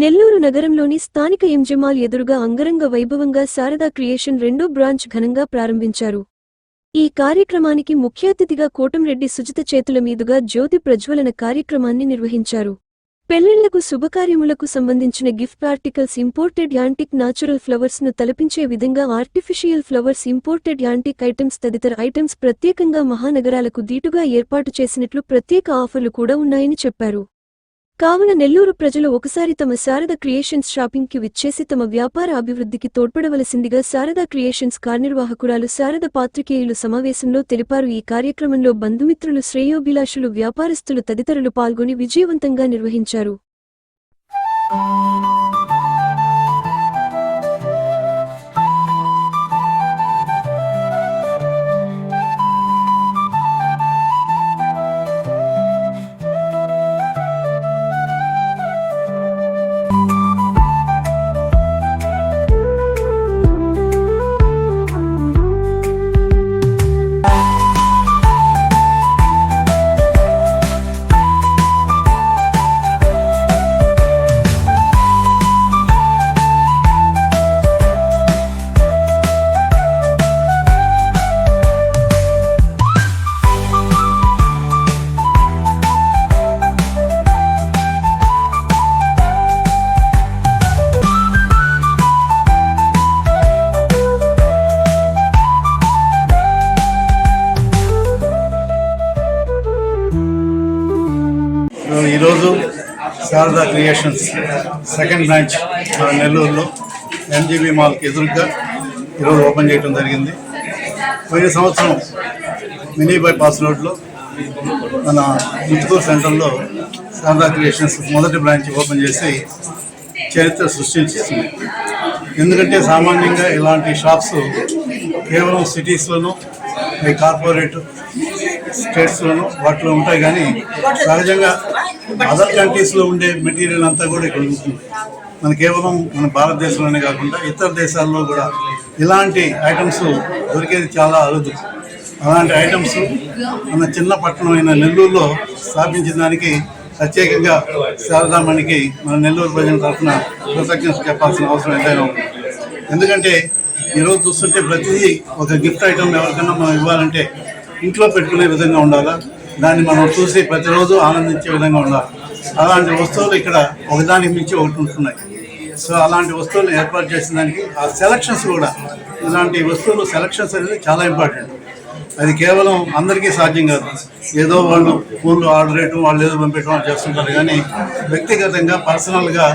నెల్లూరు నగరంలోని స్థానిక ఎంజమాల్ ఎదురుగా అంగరంగ వైభవంగా శారదా క్రియేషన్ రెండో బ్రాంచ్ ఘనంగా ప్రారంభించారు. ఈ కార్యక్రమానికి ముఖ్య అతిథిగా కోటంరెడ్డి సుజిత చేతుల మీదుగా జ్యోతి ప్రజ్వలన కార్యక్రమాన్ని నిర్వహించారు. పెళ్ళిళ్ళకు శుభకార్యములకు సంబంధించిన gift articles imported antique natural ఫ్లవర్స్ను తలపించే విధంగా artificial flowers imported antique items తదితర ఐటమ్స్ ప్రత్యేకంగా మహానగరాలకు దీటుగా ఏర్పాటు చేసినట్లు ప్రత్యేక ఆఫర్లు కూడా ఉన్నాయని చెప్పారు. కావున నెల్లూరు ప్రజలు ఒకసారి తమ శారద క్రియేషన్స్ షాపింగ్కి విచ్చేసి తమ వ్యాపార అభివృద్ధికి తోడ్పడవలసిందిగా శారద క్రియేషన్స్ కార్యనిర్వాహకురాలు శారద పాత్రికేయులు సమావేశంలో తెలిపారు. ఈ కార్యక్రమంలో బంధుమిత్రులు శ్రేయోభిలాషులు వ్యాపారస్తులు తదితరులు పాల్గొని విజయవంతంగా నిర్వహించారు. ఈరోజు శారదా క్రియేషన్స్ సెకండ్ బ్రాంచ్ మన నెల్లూరులో ఎంజీబీ మాల్కి ఎదురుగా ఈరోజు ఓపెన్ చేయడం జరిగింది. పోయిన సంవత్సరం మినీ బైపాస్ రోడ్లో మన ముత్తుకూరు సెంటర్లో శారదా క్రియేషన్స్ మొదటి బ్రాంచ్ ఓపెన్ చేసి చరిత్ర సృష్టించింది. ఎందుకంటే సామాన్యంగా ఇలాంటి షాప్స్ కేవలం సిటీస్లోనూ కార్పొరేట్ స్టేట్స్లోనూ వాటిలో ఉంటాయి కానీ సహజంగా అదర్ కంట్రీస్లో ఉండే మెటీరియల్ అంతా కూడా ఇక్కడ ఉంటుంది. మన కేవలం మన భారతదేశంలోనే కాకుండా ఇతర దేశాల్లో కూడా ఇలాంటి ఐటమ్స్ దొరికేది చాలా అరుదు. అలాంటి ఐటమ్స్ మన చిన్న పట్టణమైన నెల్లూరులో స్థాపించిన దానికి ప్రత్యేకంగా శారదామణికి మన నెల్లూరు ప్రజల తరఫున కృతజ్ఞత చెప్పాల్సిన అవసరం ఎంతైనా ఉంది ఎందుకంటే ఈరోజు చూస్తుంటే ప్రతిదీ ఒక గిఫ్ట్ ఐటమ్ ఎవరికైనా మనం ఇవ్వాలంటే ఇంట్లో పెట్టుకునే విధంగా ఉండాలా? దాన్ని మనం చూసి ప్రతిరోజు ఆనందించే విధంగా ఉండాలి. అలాంటి వస్తువులు ఇక్కడ ఒకదానికి మించి ఒకటి ఉంటున్నాయి. సో అలాంటి వస్తువులను ఏర్పాటు చేసిన దానికి ఆ సెలక్షన్స్ కూడా ఇలాంటి వస్తువులు సెలక్షన్స్ అనేది చాలా ఇంపార్టెంట్ అది కేవలం అందరికీ సాధ్యం కాదు. ఏదో వాళ్ళు ఫోన్లో ఆర్డర్ చేయటం వాళ్ళు ఏదో పంపించడం వాళ్ళు చేస్తుంటారు. కానీ వ్యక్తిగతంగా పర్సనల్గా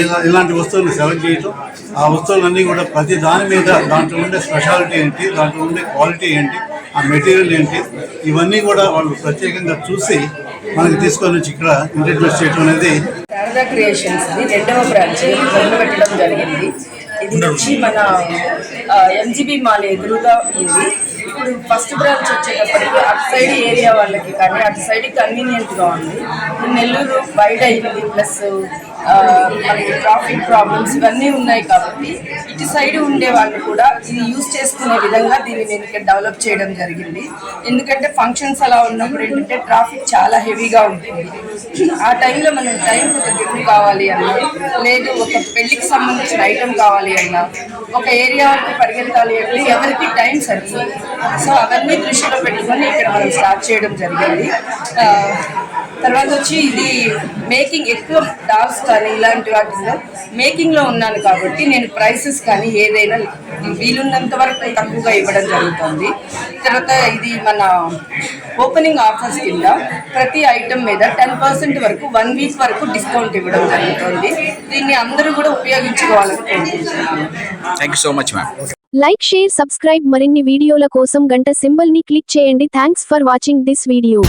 ఇలా ఇలాంటి వస్తువులను సెలెక్ట్ చేయటం ఆ వస్తువులన్నీ కూడా ప్రతి దాని మీద దాంట్లో ఉండే స్పెషాలిటీ ఏంటి దాంట్లో ఉండే క్వాలిటీ ఏంటి ఆ మెటీరియల్ ఏంటి? ఇవన్నీ కూడా వాళ్ళు ప్రత్యేకంగా చూసి మనకి తీసుకొని వచ్చి ఇక్కడ ఇంట్రడ్యూస్ చేయడం అనేది శారదా క్రియేషన్స్ ది రెండవ బ్రాంచ్ మొదలు పెట్టడం జరిగింది. ఇది వచ్చి మన ఎంజీబీ మాల్ ఎదురుగా ఉంది. ఇప్పుడు ఫస్ట్ బ్రాంచ్ వచ్చేటప్పటికి అటు సైడ్ ఏరియా వాళ్ళకి కానీ అటు సైడ్ కన్వీనియంట్గా ఉంది. ఇప్పుడు నెల్లూరు వైడ్ అయింది ప్లస్ మనకి ట్రాఫిక్ ప్రాబ్లమ్స్ ఇవన్నీ ఉన్నాయి కాబట్టి ఇటు సైడ్ ఉండే వాళ్ళు కూడా ఇది యూజ్ చేసుకునే విధంగా దీన్ని నేను ఇక్కడ డెవలప్ చేయడం జరిగింది. ఎందుకంటే ఫంక్షన్స్ అలా ఉన్నప్పుడు ఏంటంటే ట్రాఫిక్ చాలా హెవీగా ఉంటుంది. ఆ టైంలో మనం టైంకి ఒక గిఫ్ట్ కావాలి అన్నా లేదు ఒక పెళ్ళికి సంబంధించిన ఐటెం కావాలి అన్నా ఒక ఏరియా వరకు పరిగెత్తాలి అంటే ఎవరికి టైం సరిపోతుంది సో అవన్నీ దృష్టిలో పెట్టుకొని ఇక్కడ మనం స్టార్ట్ చేయడం జరిగింది. తర్వాత వచ్చి ఇది మేకింగ్ ఎక్కువ డాల్స్ కానీ ఇలాంటి వాటిలో మేకింగ్లో ఉన్నాను కాబట్టి నేను ప్రైసెస్ కానీ ఏదైనా వీలున్నంత వరకు తక్కువగా ఇవ్వడం జరుగుతుంది. తర్వాత ఇది మన ఓపెనింగ్ ఆఫర్స్ కింద ప్రతి ఐటమ్ మీద టెన్ పర్సెంట్ వరకు వన్ వీక్ వరకు డిస్కౌంట్ ఇవ్వడం జరుగుతుంది. దీన్ని అందరూ కూడా ఉపయోగించుకోవాలని కోరుకుంటున్నాను thank you so much ma'am like share subscribe మరిన్ని వీడియోల కోసం గంట సింబల్ని క్లిక్ చేయండి. Thanks for watching this video